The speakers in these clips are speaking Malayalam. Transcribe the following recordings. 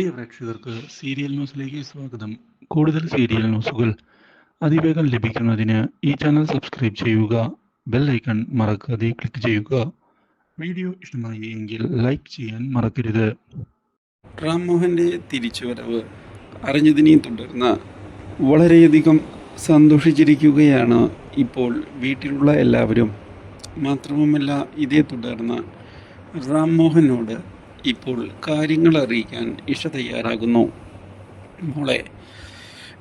പ്രിയ പ്രേക്ഷകർക്ക് സീരിയൽ ന്യൂസിലേക്ക് സ്വാഗതം. കൂടുതൽ സീരിയൽ ന്യൂസുകൾ അതിവേഗം ലഭിക്കുന്നതിന് ഈ ചാനൽ സബ്സ്ക്രൈബ് ചെയ്യുക ബെൽ ഐക്കൺ മറക്കാതെ ക്ലിക്ക് ചെയ്യുക. വീഡിയോ ഇഷ്ടമായി എങ്കിൽ ലൈക്ക് ചെയ്യാൻ മറക്കരുത്. റാം മോഹന്റെ തിരിച്ചുവരവ് അറിഞ്ഞതിനെ തുടർന്ന് വളരെയധികം സന്തോഷിച്ചിരിക്കുകയാണ് ഇപ്പോൾ വീട്ടിലുള്ള എല്ലാവരും. മാത്രവുമല്ല ഇതേ തുടർന്ന് റാം മോഹനോട് ഇപ്പോൾ കാര്യങ്ങൾ അറിയിക്കാൻ ഇഷ തയ്യാറാകുന്നു. മോളെ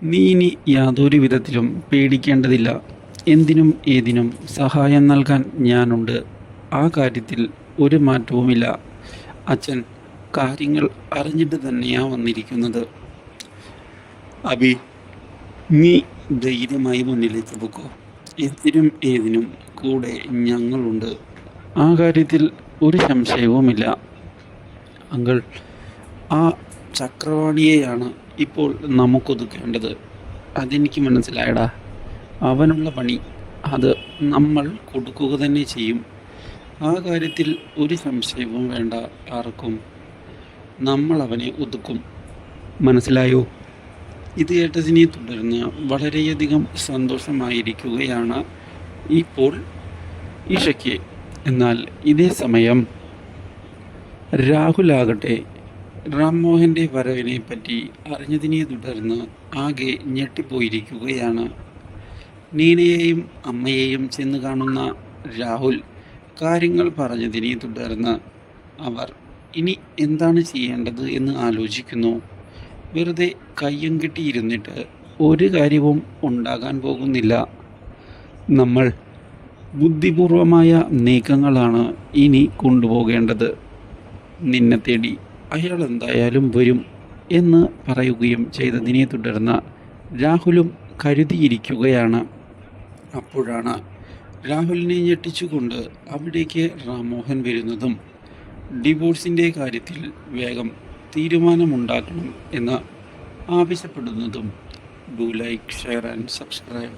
നീ ഇനി യാതൊരു വിധത്തിലും പേടിക്കേണ്ടതില്ല. എന്തിനും ഏതിനും സഹായം നൽകാൻ ഞാനുണ്ട്. ആ കാര്യത്തിൽ ഒരു മാറ്റവുമില്ല. അച്ഛൻ കാര്യങ്ങൾ അറിഞ്ഞിട്ട് തന്നെയാണ് വന്നിരിക്കുന്നത്. അബി നീ ധൈര്യമായി മുന്നിലേക്ക് പോക്കോ. എന്തിനും ഏതിനും കൂടെ ഞങ്ങളുണ്ട്. ആ കാര്യത്തിൽ ഒരു സംശയവുമില്ല. അങ്കിൾ ആ ചക്രവാണിയെയാണ് ഇപ്പോൾ നമുക്കൊതുക്കേണ്ടത്. അതെനിക്ക് മനസ്സിലായടാ. അവനുള്ള പണി അത് നമ്മൾ കൊടുക്കുക തന്നെ ചെയ്യും. ആ കാര്യത്തിൽ ഒരു സംശയവും വേണ്ട ആർക്കും. നമ്മൾ അവനെ ഒതുക്കും. മനസ്സിലായോ? ഇത് കേട്ടതിനെ തുടർന്ന് വളരെയധികം സന്തോഷമായിരിക്കുകയാണ് ഇപ്പോൾ ഈഷയ്ക്ക് എന്നാൽ ഇതേ സമയം രാഹുലാകട്ടെ. റാംമോഹന്റെ വരവിനെ പറ്റി അറിഞ്ഞതിനെ തുടർന്ന് ആകെ ഞെട്ടിപ്പോയിരിക്കുകയാണ്. നീനയെയും അമ്മയെയും ചെന്ന് കാണുന്ന രാഹുൽ കാര്യങ്ങൾ പറഞ്ഞതിനെ തുടർന്ന് അവർ ഇനി എന്താണ് ചെയ്യേണ്ടത് എന്ന് ആലോചിക്കുന്നു. വെറുതെ കയ്യും കെട്ടിയിരുന്നിട്ട് ഒരു കാര്യവും ഉണ്ടാകാൻ പോകുന്നില്ല. നമ്മൾ ബുദ്ധിപൂർവമായ നീക്കങ്ങളാണ് ഇനി കൊണ്ടുപോകേണ്ടത്. നിന്നെ തേടി അയാൾ എന്തായാലും വരും എന്ന് പറയുകയും ചെയ്തതിനെ തുടർന്ന് രാഹുലും കരുതിയിരിക്കുകയാണ്. അപ്പോഴാണ് രാഹുലിനെ ഞെട്ടിച്ചുകൊണ്ട് അവിടേക്ക് റാംമോഹൻ വരുന്നതും ഡിവോഴ്സിന്റെ കാര്യത്തിൽ വേഗം തീരുമാനമുണ്ടാക്കണം എന്ന് ആവശ്യപ്പെടുന്നതും. Do like share and subscribe